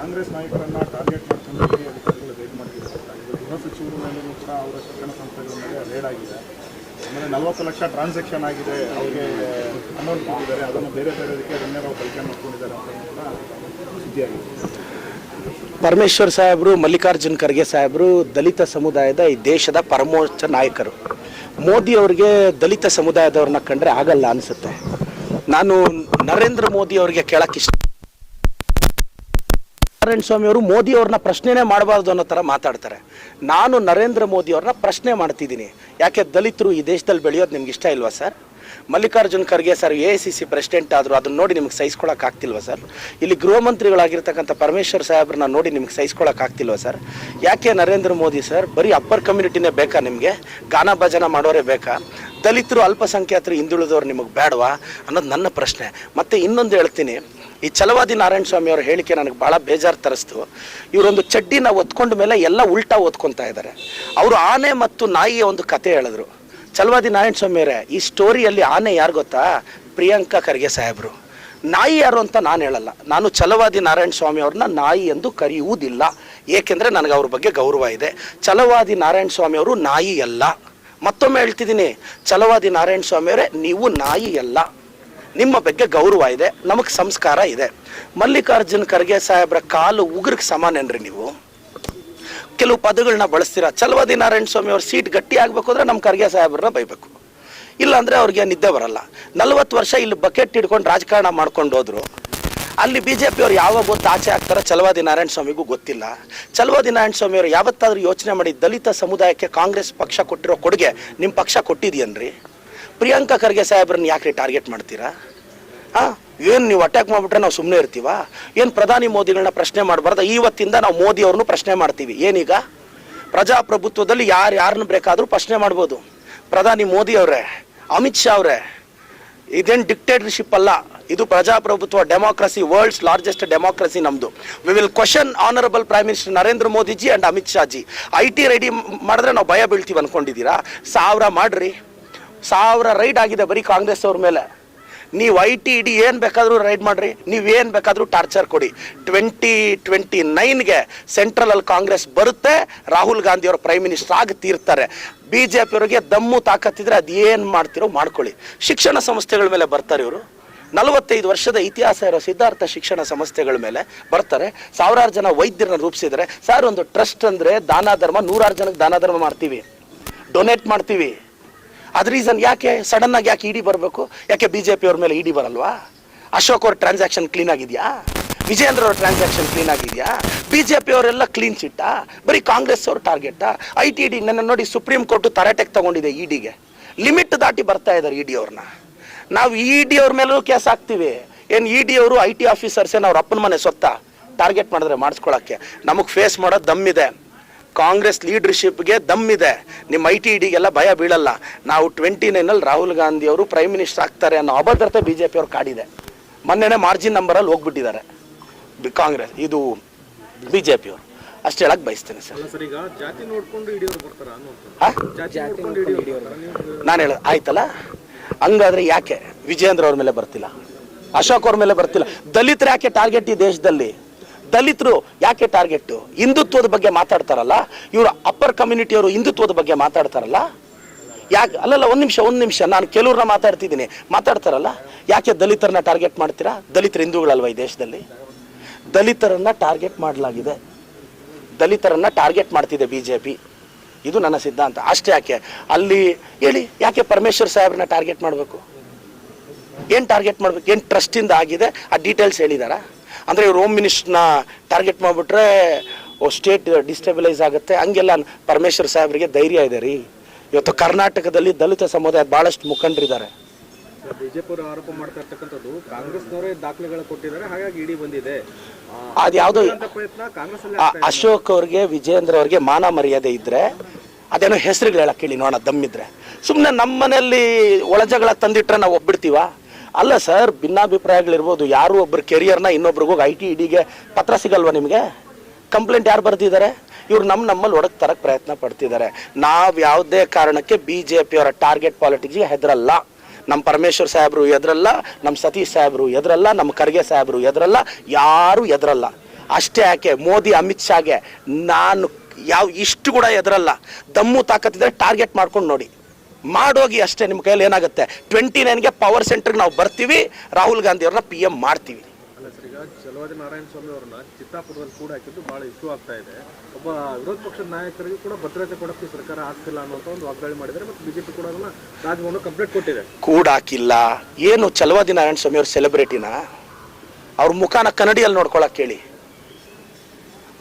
ಕಾಂಗ್ರೆಸ್ ನಾಯಕರನ್ನ ಟಾರ್ಗೆಟ್ ಮಾಡ್ಕೊಂಡು ಅಧಿಕಾರಿಗಳು ರೇಡ್ ಮಾಡಿದ್ದಾರೆ ಗೃಹ ಸಚಿವರ ಮೇಲೂ ಕೂಡ ಅವರ ಶಿಕ್ಷಣ ಸಂಸ್ಥೆಗಳ ಮೇಲೆ ರೇಡ್ ಆಗಿದೆ. ಆಮೇಲೆ ನಲವತ್ತು ಲಕ್ಷ ಟ್ರಾನ್ಸಾಕ್ಷನ್ ಆಗಿದೆ. ಅವರಿಗೆ ಅಮೌಂಟ್ ಕೊಟ್ಟಿದ್ದಾರೆ. ಅದನ್ನು ಬೇರೆ ಬೇರೆದಕ್ಕೆ ರಮ್ಯರಾವ್ ಬಳಕೆ ಮಾಡ್ಕೊಂಡಿದ್ದಾರೆ ಅಂತ ಕೂಡ ಸುದ್ದಿಯಾಗಿದೆ ಪರಮೇಶ್ವರ್ ಸಾಹೇಬರು, ಮಲ್ಲಿಕಾರ್ಜುನ್ ಖರ್ಗೆ ಸಾಹೇಬರು, ದಲಿತ ಸಮುದಾಯದ ಈ ದೇಶದ ಪರಮೋಚ್ಚ ನಾಯಕರು. ಮೋದಿ ಅವರಿಗೆ ದಲಿತ ಸಮುದಾಯದವ್ರನ್ನ ಕಂಡ್ರೆ ಆಗಲ್ಲ ಅನಿಸುತ್ತೆ. ನಾನು ನರೇಂದ್ರ ಮೋದಿ ಅವರಿಗೆ ಕೇಳಕ್ಕೆ ಇಷ್ಟ ನಾರಾಯಣ ಸ್ವಾಮಿ ಅವರು ಮೋದಿ ಅವ್ರನ್ನ ಪ್ರಶ್ನೆನೇ ಮಾಡಬಾರ್ದು ಅನ್ನೋ ಥರ ಮಾತಾಡ್ತಾರೆ. ನಾನು ನರೇಂದ್ರ ಮೋದಿ ಅವ್ರನ್ನ ಪ್ರಶ್ನೆ ಮಾಡ್ತಿದ್ದೀನಿ. ಯಾಕೆ ದಲಿತರು ಈ ದೇಶದಲ್ಲಿ ಬೆಳೆಯೋದು ನಿಮ್ಗೆ ಇಷ್ಟ ಇಲ್ವಾ sir? Mallikarjun Kharge sir, A I C C president ಆದರೂ ಅದನ್ನ ನೋಡಿ ನಿಮ್ಗೆ ಸಹಿಸ್ಕೊಳಕ್ ಆಗ್ತಿಲ್ವಾ ಸರ್? ಇಲ್ಲಿ ಗೃಹ ಮಂತ್ರಿಗಳಾಗಿರ್ತಕ್ಕಂಥ ಪರಮೇಶ್ವರ್ ಸಾಹೇಬ್ರನ್ನ ನೋಡಿ ನಿಮ್ಗೆ ಸಹಿಸ್ಕೊಳಕ್ ಆಗ್ತಿಲ್ವಾ ಸರ್? ಯಾಕೆ ನರೇಂದ್ರ ಮೋದಿ ಸರ್, ಬರೀ ಅಪ್ಪರ್ ಕಮ್ಯುನಿಟಿನೇ ಬೇಕಾ ನಿಮಗೆ? ಗಾನ ಭಜನ ಮಾಡೋರೇ ಬೇಕಾ? ದಲಿತರು ಅಲ್ಪಸಂಖ್ಯಾತರು ಹಿಂದುಳಿದವರು ನಿಮಗೆ ಬೇಡವಾ ಅನ್ನೋದು ನನ್ನ ಪ್ರಶ್ನೆ. ಮತ್ತು ಇನ್ನೊಂದು ಹೇಳ್ತೀನಿ. ಈ ಚಲವಾದಿ ನಾರಾಯಣ ಸ್ವಾಮಿ ಅವರ ಹೇಳಿಕೆ ನನಗೆ ಭಾಳ ಬೇಜಾರು ತರಿಸ್ತು. ಇವರೊಂದು ಚಡ್ಡಿನ ಒತ್ಕೊಂಡ ಮೇಲೆ ಎಲ್ಲ ಉಲ್ಟಾ ಓದ್ಕೊತಾ ಇದ್ದಾರೆ. ಅವರು ಆನೆ ಮತ್ತು ನಾಯಿಯ ಒಂದು ಕತೆ ಹೇಳಿದ್ರು. ಚಲವಾದಿ ನಾರಾಯಣ ಸ್ವಾಮಿ ಅವರೇ, ಈ ಸ್ಟೋರಿಯಲ್ಲಿ ಆನೆ ಯಾರು ಗೊತ್ತಾ? ಪ್ರಿಯಾಂಕಾ ಖರ್ಗೆ ಸಾಹೇಬರು. ನಾಯಿ ಯಾರು ಅಂತ ನಾನು ಹೇಳಲ್ಲ. ನಾನು ಚಲವಾದಿ ನಾರಾಯಣ ಸ್ವಾಮಿ ಅವ್ರನ್ನ ನಾಯಿ ಎಂದು ಕರೆಯುವುದಿಲ್ಲ. ಏಕೆಂದರೆ ನನಗೆ ಅವ್ರ ಬಗ್ಗೆ ಗೌರವ ಇದೆ. ಚಲವಾದಿ ನಾರಾಯಣ ಸ್ವಾಮಿ ಅವರು ನಾಯಿ ಅಲ್ಲ. ಮತ್ತೊಮ್ಮೆ ಹೇಳ್ತಿದ್ದೀನಿ. ಚಲವಾದಿ ನಾರಾಯಣ ಸ್ವಾಮಿಯವರೇ ನೀವು ನಾಯಿ ಅಲ್ಲ. ನಿಮ್ಮ ಬಗ್ಗೆ ಗೌರವ ಇದೆ, ನಮಗೆ ಸಂಸ್ಕಾರ ಇದೆ. ಮಲ್ಲಿಕಾರ್ಜುನ್ ಖರ್ಗೆ ಸಾಹೇಬ್ರ ಕಾಲು ಉಗುರಿಗೆ ಸಮಾನೇನ್ರಿ ನೀವು? ಕೆಲವು ಪದಗಳನ್ನ ಬಳಸ್ತೀರಾ? ಛಲವಾದಿ ನಾರಾಯಣ ಸ್ವಾಮಿ ಅವ್ರ ಸೀಟ್ ಗಟ್ಟಿ ಆಗ್ಬೇಕು ಅಂದ್ರೆ ನಮ್ಮ ಖರ್ಗೆ ಸಾಹೇಬ್ರನ್ನ ಬೈಬೇಕು. ಇಲ್ಲಾಂದ್ರೆ ಅವ್ರಿಗೆ ನಿದ್ದೆ ಬರಲ್ಲ. ನಲ್ವತ್ತು ವರ್ಷ ಇಲ್ಲಿ ಬಕೆಟ್ ಹಿಡ್ಕೊಂಡು ರಾಜಕಾರಣ ಮಾಡ್ಕೊಂಡು ಹೋದ್ರು. ಅಲ್ಲಿ ಬಿ ಜೆ ಪಿಯವ್ರು ಯಾವಾಗ ಗೊತ್ತು ಆಚೆ ಆಗ್ತಾರೆ ಛಲವಾದಿ ನಾರಾಯಣ ಸ್ವಾಮಿಗೂ ಗೊತ್ತಿಲ್ಲ. ಛಲವಾದಿ ನಾರಾಯಣ ಸ್ವಾಮಿ ಅವರು ಯಾವತ್ತಾದ್ರೂ ಯೋಚನೆ ಮಾಡಿ ದಲಿತ ಸಮುದಾಯಕ್ಕೆ ಕಾಂಗ್ರೆಸ್ ಪಕ್ಷ ಕೊಟ್ಟಿರೋ ಕೊಡುಗೆ ನಿಮ್ಮ ಪಕ್ಷ ಕೊಟ್ಟಿದ್ಯನ್ರಿ? ಪ್ರಿಯಾಂಕಾ ಖರ್ಗೆ ಸಾಹೇಬ್ರನ್ನ ಯಾಕೆ ಟಾರ್ಗೆಟ್ ಮಾಡ್ತೀರಾ? ಹಾಂ, ಏನು ನೀವು ಅಟ್ಯಾಕ್ ಮಾಡಿಬಿಟ್ರೆ ನಾವು ಸುಮ್ಮನೆ ಇರ್ತೀವ? ಏನು ಪ್ರಧಾನಿ ಮೋದಿಗಳನ್ನ ಪ್ರಶ್ನೆ ಮಾಡಬಾರ್ದು? ಇವತ್ತಿಂದ ನಾವು ಮೋದಿ ಅವ್ರನ್ನೂ ಪ್ರಶ್ನೆ ಮಾಡ್ತೀವಿ. ಏನೀಗ? ಪ್ರಜಾಪ್ರಭುತ್ವದಲ್ಲಿ ಯಾರು ಯಾರನ್ನ ಬೇಕಾದರೂ ಪ್ರಶ್ನೆ ಮಾಡ್ಬೋದು. ಪ್ರಧಾನಿ ಮೋದಿ ಅವರೇ, ಅಮಿತ್ ಶಾ ಅವರೇ, ಇದೇನು ಡಿಕ್ಟೇಟರ್ಶಿಪ್ ಅಲ್ಲ. ಇದು ಪ್ರಜಾಪ್ರಭುತ್ವ ಡೆಮಾಕ್ರಸಿ ವರ್ಲ್ಡ್ಸ್ ಲಾರ್ಜೆಸ್ಟ್ ಡೆಮಾಕ್ರಸಿ ನಮ್ಮದು we will question honourable prime minister Narendra Modiji and Amit Shah ji. I T ready ಮಾಡಿದ್ರೆ ನಾವು ಭಯ ಬೀಳ್ತೀವಿ ಅನ್ಕೊಂಡಿದ್ದೀರಾ? ಸಾವಿರ ಮಾಡ್ರಿ. ಸಾವಿರ ರೈಡ್ ಆಗಿದೆ ಬರೀ ಕಾಂಗ್ರೆಸ್ ಅವ್ರ ಮೇಲೆ. ನೀವು ಐ ಟಿ ಇಡಿ ಏನು ಬೇಕಾದರೂ ರೈಡ್ ಮಾಡಿರಿ ನೀವೇನು ಬೇಕಾದರೂ ಟಾರ್ಚರ್ ಕೊಡಿ. ಟ್ವೆಂಟಿ ಟ್ವೆಂಟಿ ನೈನ್ಗೆ ಸೆಂಟ್ರಲಲ್ಲಿ ಕಾಂಗ್ರೆಸ್ ಬರುತ್ತೆ, ರಾಹುಲ್ ಗಾಂಧಿ ಅವರು ಪ್ರೈಮ್ ಮಿನಿಸ್ಟರ್ ಆಗಿ ತೀರ್ತಾರೆ. ಬಿ ಜೆ ಪಿಯವರಿಗೆ ದಮ್ಮು ತಾಕತ್ತಿದ್ರೆ ಅದು ಏನು ಮಾಡ್ತಿರೋ ಮಾಡ್ಕೊಳ್ಳಿ. ಶಿಕ್ಷಣ ಸಂಸ್ಥೆಗಳ ಮೇಲೆ ಬರ್ತಾರೆ ಇವರು. ನಲವತ್ತೈದು ವರ್ಷದ ಇತಿಹಾಸ ಇರೋ ಸಿದ್ಧಾರ್ಥ ಶಿಕ್ಷಣ ಸಂಸ್ಥೆಗಳ ಮೇಲೆ ಬರ್ತಾರೆ. ಸಾವಿರಾರು ಜನ ವೈದ್ಯರನ್ನ ರೂಪಿಸಿದರೆ ಸರ್, ಒಂದು ಟ್ರಸ್ಟ್ ಅಂದರೆ ದಾನ ಧರ್ಮ, ನೂರಾರು ಜನಕ್ಕೆ ದಾನ ಧರ್ಮ ಮಾಡ್ತೀವಿ. ಡೊನೇಟ್ ಮಾಡ್ತೀವಿ. ಅದ ರೀಸನ್ ಯಾಕೆ ಸಡನ್ ಆಗಿ ಯಾಕೆ ಇಡಿ ಬರಬೇಕು? ಯಾಕೆ ಬಿ ಜೆ ಪಿ ಅವ್ರ ಮೇಲೆ ಇಡಿ ಬರಲ್ವಾ? ಅಶೋಕ್ ಅವ್ರ ಟ್ರಾನ್ಸಾಕ್ಷನ್ ಕ್ಲೀನ್ ಆಗಿದೆಯಾ? ವಿಜೇಂದ್ರ ಅವ್ರ ಟ್ರಾನ್ಸಾಕ್ಷನ್ ಕ್ಲೀನ್ ಆಗಿದೆಯಾ? ಬಿ ಜೆ ಪಿ ಅವರೆಲ್ಲ ಕ್ಲೀನ್ ಚಿಟ್ಟಾ ಬರೀ ಕಾಂಗ್ರೆಸ್ ಅವ್ರ ಟಾರ್ಗೆಟಾ ಐ ಟಿ ಡಿ ನನ್ನ ನೋಡಿ ಸುಪ್ರೀಂ ಕೋರ್ಟ್ ತರಾಟೆಗೆ ತಗೊಂಡಿದೆ ಇಡಿಗೆ ಲಿಮಿಟ್ ದಾಟಿ ಬರ್ತಾ ಇದ್ದಾರೆ ಇಡಿ ಅವ್ರನ್ನ ನಾವು ಇ ಡಿ ಅವ್ರ ಮೇಲೂ ಕೇಸ್ ಹಾಕ್ತೀವಿ. ಏನು ಇ ಡಿ ಅವರು ಐ ಟಿ ಆಫೀಸರ್ಸ್ ಅವ್ರ ಅಪ್ಪನ ಮನೆ ಸೊತ್ತ ಟಾರ್ಗೆಟ್ ಮಾಡಿದ್ರೆ ಮಾಡಿಸ್ಕೊಳಕ್ಕೆ. ನಮಗೆ ಫೇಸ್ ಮಾಡೋ ದಮ್ಮಿದೆ ಕಾಂಗ್ರೆಸ್ ಲೀಡರ್ಶಿಪ್ಗೆ ಇದೆ. ನಿಮ್ಮ ಐ ಟಿ ಇಡಿಗೆಲ್ಲ ಭಯ ಬೀಳಲ್ಲ. ನಾವು ಟ್ವೆಂಟಿ ನೈನಲ್ಲಿ ರಾಹುಲ್ ಗಾಂಧಿ ಅವರು ಪ್ರೈಮ್ ಮಿನಿಸ್ಟರ್ ಆಗ್ತಾರೆ ಅನ್ನೋ ಅಭದ್ರತೆ ಬಿ ಜೆ ಪಿ ಅವ್ರು ಕಾಡಿದೆ. ಮೊನ್ನೆನೇ ಮಾರ್ಜಿನ್ ನಂಬರಲ್ಲಿ ಹೋಗ್ಬಿಟ್ಟಿದ್ದಾರೆ ಬಿ- ಕಾಂಗ್ರೆಸ್ ಇದು ಬಿ ಜೆ ಪಿ ಅವರು. ಅಷ್ಟು ಹೇಳಕ್ ಬಯಸ್ತೇನೆ ಸರ್. ನಾನು ಹೇಳ ಆಯ್ತಲ್ಲ? ಹಂಗಾದ್ರೆ ಯಾಕೆ ವಿಜೇಂದ್ರ ಅವ್ರ ಮೇಲೆ ಬರ್ತಿಲ್ಲ? ಅಶೋಕ್ ಅವ್ರ ಮೇಲೆ ಬರ್ತಿಲ್ಲ? ದಲಿತರ ಯಾಕೆ ಟಾರ್ಗೆಟ್ ಈ ದೇಶದಲ್ಲಿ? ದಲಿತರು ಯಾಕೆ ಟಾರ್ಗೆಟ್? ಹಿಂದುತ್ವದ ಬಗ್ಗೆ ಮಾತಾಡ್ತಾರಲ್ಲ, ಇವರು ಅಪ್ಪರ್ ಕಮ್ಯುನಿಟಿಯವರು ಹಿಂದುತ್ವದ ಬಗ್ಗೆ ಮಾತಾಡ್ತಾರಲ್ಲ? ಯಾಕೆ ಅಲ್ಲಲ್ಲ, ಒಂದು ನಿಮಿಷ ಒಂದು ನಿಮಿಷ, ನಾನು ಕೆಲವ್ರನ್ನ ಮಾತಾಡ್ತಿದ್ದೀನಿ. ಮಾತಾಡ್ತಾರಲ್ಲ? ಯಾಕೆ ದಲಿತರನ್ನ ಟಾರ್ಗೆಟ್ ಮಾಡ್ತೀರಾ? ದಲಿತರು ಹಿಂದೂಗಳಲ್ವ ಈ ದೇಶದಲ್ಲಿ? ದಲಿತರನ್ನ ಟಾರ್ಗೆಟ್ ಮಾಡಲಾಗಿದೆ. ದಲಿತರನ್ನ ಟಾರ್ಗೆಟ್ ಮಾಡ್ತಿದೆ ಬಿ ಜೆ ಪಿ ಇದು ನನ್ನ ಸಿದ್ಧಾಂತ. ಅಷ್ಟೇ ಯಾಕೆ? ಅಲ್ಲಿ ಹೇಳಿ, ಯಾಕೆ ಪರಮೇಶ್ವರ್ ಸಾಹೇಬ್ರನ್ನ ಟಾರ್ಗೆಟ್ ಮಾಡಬೇಕು? ಏನು ಟಾರ್ಗೆಟ್ ಮಾಡ್ಬೇಕು? ಏನು ಟ್ರಸ್ಟಿಂದ ಆಗಿದೆ? ಆ ಡೀಟೇಲ್ಸ್ ಹೇಳಿದಾರಾ? ಅಂದರೆ ಇವ್ರು ಹೋಮ್ ಮಿನಿಸ್ಟ್ರನ್ನ ಟಾರ್ಗೆಟ್ ಮಾಡಿಬಿಟ್ರೆ ಸ್ಟೇಟ್ ಡಿಸ್ಟೆಬಿಲೈಸ್ ಆಗುತ್ತೆ. ಹಂಗೆಲ್ಲ ಪರಮೇಶ್ವರ್ ಸಾಹೇಬ್ರಿಗೆ ಧೈರ್ಯ ಇದೆ ರೀ. ಇವತ್ತು ಕರ್ನಾಟಕದಲ್ಲಿ ದಲಿತ ಸಮುದಾಯ ಭಾಳಷ್ಟು ಮುಖಂಡರಿದ್ದಾರೆ ಬಿಜೆಪಿ ಅವರು ಆರೋಪ ಮಾಡ್ತಾ ಇರ್ತಕ್ಕಂಥದ್ದು ಕಾಂಗ್ರೆಸ್ನವರೇ ದಾಖಲೆಗಳು ಕೊಟ್ಟಿದ್ದಾರೆ ಹಾಗಾಗಿ ಇಡಿ ಬಂದಿದೆ. ಅದು ಯಾವುದೋ ಅಶೋಕ್ ಅವ್ರಿಗೆ ವಿಜೇಂದ್ರ ಅವ್ರಿಗೆ ಮಾನ ಮರ್ಯಾದೆ ಇದ್ರೆ ಅದೇನೋ ಹೆಸರುಗಳು ಹೇಳಕ್ ಕೇಳಿ ನೋಡೋಣ ದಮ್ಮಿದ್ರೆ ಸುಮ್ಮನೆ ನಮ್ಮನೆಯಲ್ಲಿ ಒಳಜಗಳ ತಂದಿಟ್ರೆ ನಾವು ಒಬ್ಬಿಡ್ತೀವ? ಅಲ್ಲ ಸರ್, ಭಿನ್ನಾಭಿಪ್ರಾಯಗಳಿರ್ಬೋದು. ಯಾರು ಒಬ್ಬರು ಕೆರಿಯರ್ನ ಇನ್ನೊಬ್ರಿಗೂ ಐ ಟಿ ಇಡಿಗೆ ಪತ್ರ ಸಿಗಲ್ವಾ ನಿಮಗೆ? ಕಂಪ್ಲೇಂಟ್ ಯಾರು ಬರ್ತಿದ್ದಾರೆ ಇವ್ರು ನಮ್ಮ ನಮ್ಮಲ್ಲಿ ಒಡಕ್ ತರಕ್ಕೆ ಪ್ರಯತ್ನ ಪಡ್ತಿದ್ದಾರೆ. ನಾವು ಯಾವುದೇ ಕಾರಣಕ್ಕೆ ಬಿ ಜೆ ಪಿಯವರ ಟಾರ್ಗೆಟ್ ಪಾಲಿಟಿಕ್ಸ್ಗೆ ಹೆದರಲ್ಲ. ನಮ್ಮ ಪರಮೇಶ್ವರ್ ಸಾಹೇಬರು ಎದ್ರಲ್ಲ ನಮ್ಮ ಸತೀಶ್ ಸಾಹೇಬರು ಎದ್ರಲ್ಲ ನಮ್ಮ ಖರ್ಗೆ ಸಾಹೇಬರು ಎದ್ರಲ್ಲ ಯಾರು ಎದ್ರಲ್ಲ ಅಷ್ಟೇ ಯಾಕೆ, ಮೋದಿ ಅಮಿತ್ ಶಾಗೆ ನಾನು ಯಾವ ಇಷ್ಟು ಕೂಡ ಎದುರಲ್ಲ ದಮ್ಮು ತಾಕತ್ತಿದ್ರೆ ಟಾರ್ಗೆಟ್ ಮಾಡ್ಕೊಂಡು ನೋಡಿ. ಮಾಡೋಗಿ ಅಷ್ಟೇ ನಿಮ್ಮ ಕೈಯಲ್ಲಿ ಏನಾಗುತ್ತೆ? ಟ್ವೆಂಟಿ ನೈನ್ಗೆ ಪವರ್ ಸೆಂಟರ್ಗೆ ನಾವು ಬರ್ತೀವಿ ರಾಹುಲ್ ಗಾಂಧಿ ಅವ್ರನ್ನ ಪಿ ಎಂ ಮಾಡ್ತೀವಿ. ಚಲವಾದಿ ನಾರಾಯಣ ಸ್ವಾಮಿ ಅವ್ರನ್ನ ಚಿತ್ತಾಪುರದಲ್ಲಿ ಕೂಡ ಹಾಕಿದ್ದು ಬಹಳ ಇಶ್ಯೂ ಆಗ್ತಾ ಇದೆ. ಒಬ್ಬ ವಿರೋಧ ಪಕ್ಷದ ನಾಯಕರಿಗೂ ಕೂಡ ಭದ್ರತೆ ಕೊಡಕ್ಕೆ ಸರ್ಕಾರ ಆಗ್ತಿಲ್ಲ ಅನ್ನೋಂಥ ಒಂದು ವಾಗ್ದಾಳಿ ಮಾಡಿದ್ದಾರೆ ಮತ್ತು ಬಿಜೆಪಿ ಕೂಡ ಅದನ್ನ ರಾಜಭವನ ಕಂಪ್ಲೇಂಟ್ ಕೊಟ್ಟಿದೆ. ಕೂಡಾಕಿಲ್ಲ ಏನು ಚಲವಾದಿ ನಾರಾಯಣ ಸ್ವಾಮಿ ಅವ್ರ ಸೆಲೆಬ್ರಿಟಿನ ಅವ್ರ ಮುಖಾನ ಕನ್ನಡಿಯಲ್ಲಿ ನೋಡ್ಕೊಳಕ್ ಕೇಳಿ.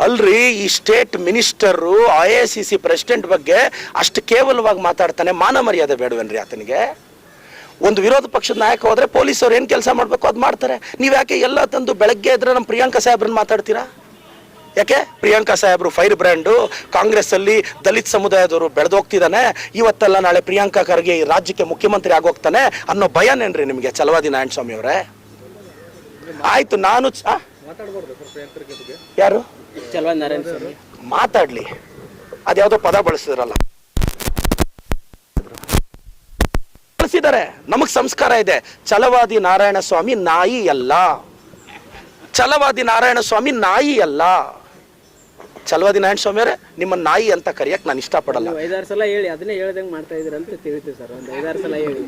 ಅಲ್ರಿ, ಈ state minister I A C C president ಬಗ್ಗೆ ಅಷ್ಟು ಕೇವಲವಾಗಿ ಮಾತಾಡ್ತಾನೆ, ಮಾನ ಮರ್ಯಾದೆ ಬೇಡವೇನ್ರಿ ಆತನಿಗೆ? ಒಂದು ವಿರೋಧ ಪಕ್ಷದ ನಾಯಕ ಹೋದ್ರೆ ಪೊಲೀಸವ್ರು ಏನು ಕೆಲಸ ಮಾಡಬೇಕು ಅದು ಮಾಡ್ತಾರೆ. ನೀವು ಯಾಕೆ ಎಲ್ಲ ತಂದು ಬೆಳಗ್ಗೆ ಇದ್ರೆ ನಮ್ಮ ಪ್ರಿಯಾಂಕಾ ಸಾಹೇಬ್ರನ್ನ ಮಾತಾಡ್ತೀರಾ? ಯಾಕೆ? ಪ್ರಿಯಾಂಕಾ ಸಾಹೇಬ್ರು ಫೈರ್ ಬ್ರ್ಯಾಂಡು ಕಾಂಗ್ರೆಸ್ ಅಲ್ಲಿ ದಲಿತ ಸಮುದಾಯದವರು ಬೆಳೆದೋಗ್ತಿದ್ದಾನೆ ಇವತ್ತೆಲ್ಲ ನಾಳೆ ಪ್ರಿಯಾಂಕಾ ಖರ್ಗೆ ಈ ರಾಜ್ಯಕ್ಕೆ ಮುಖ್ಯಮಂತ್ರಿ ಆಗೋಗ್ತಾನೆ ಅನ್ನೋ ಭಯನೇನ್ರಿ ನಿಮಗೆ ಚಲವಾದಿ ನಾರಾಯಣ ಸ್ವಾಮಿ ಅವರೇ? ಆಯ್ತು, ನಾನು ಯಾರು? ಚಲವಾದಿ ನಾರಾಯಣ ಸ್ವಾಮಿ. ಮಾತಾಡ್ಲಿ. ಅದ್ಯಾವುದೋ ಪದ ಬಳಸಿದ್ರಲ್ಲ. ಬಳಸಿದ್ದಾರೆ. ನಮಗ್ ಸಂಸ್ಕಾರ ಇದೆ. ಛಲವಾದಿ ನಾರಾಯಣ ಸ್ವಾಮಿ ನಾಯಿ ಅಲ್ಲ. ಚಲವಾದಿ ನಾರಾಯಣ ಸ್ವಾಮಿ ನಾಯಿ ಅಲ್ಲ. ಚಲವಾದಿ ನಾರಾಯಣ ಸ್ವಾಮಿ ಅವರೇ ನಿಮ್ಮ ನಾಯಿ ಅಂತ ಕರೆಯಕ್ ನಾನು ಇಷ್ಟಪಡಲ್ಲ. ಐದಾರು ಸಲ ಹೇಳಿ ಅದನ್ನೇ ಹೇಳ್ದಂಗೆ ಮಾಡ್ತಾ ಇದ್ದೀರ ಅಂತ ಸರ್. ಒಂದು ಐದಾರು ಸಲ ಹೇಳಿ.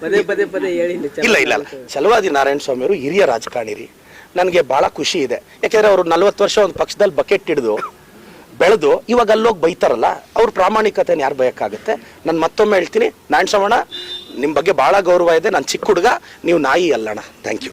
ಪದೇ ಪದೇ ಪದೇ ಹೇಳಿ ಚಲವಾದಿ ಇಲ್ಲ ಇಲ್ಲ. ಚಲವಾದಿ ಛಲವಾದಿ ನಾರಾಯಣ ಸ್ವಾಮಿ ಅವರು ಹಿರಿಯ ರಾಜಕಾರಣಿ ರೀ ನನಗೆ ಭಾಳ ಖುಷಿ ಇದೆ. ಯಾಕೆಂದ್ರೆ ಅವರು ನಲ್ವತ್ತು ವರ್ಷ ಒಂದು ಪಕ್ಷದಲ್ಲಿ ಬಕೆಟ್ ಹಿಡಿದು ಬೆಳೆದು ಇವಾಗ ಅಲ್ಲೋಗಿ ಬೈತಾರಲ್ಲ, ಅವ್ರ ಪ್ರಾಮಾಣಿಕತೆನ ಯಾರು ಬಯಕ್ಕಾಗುತ್ತೆ? ನಾನು ಮತ್ತೊಮ್ಮೆ ಹೇಳ್ತೀನಿ ನಾರಾಯಣ ಶ್ರವಣ ನಿಮ್ಮ ಬಗ್ಗೆ ಭಾಳ ಗೌರವ ಇದೆ, ನಾನು ಚಿಕ್ಕ ಹುಡುಗ, ನೀವು ನಾಯಿ ಅಲ್ಲಣ್ಣ. Thank you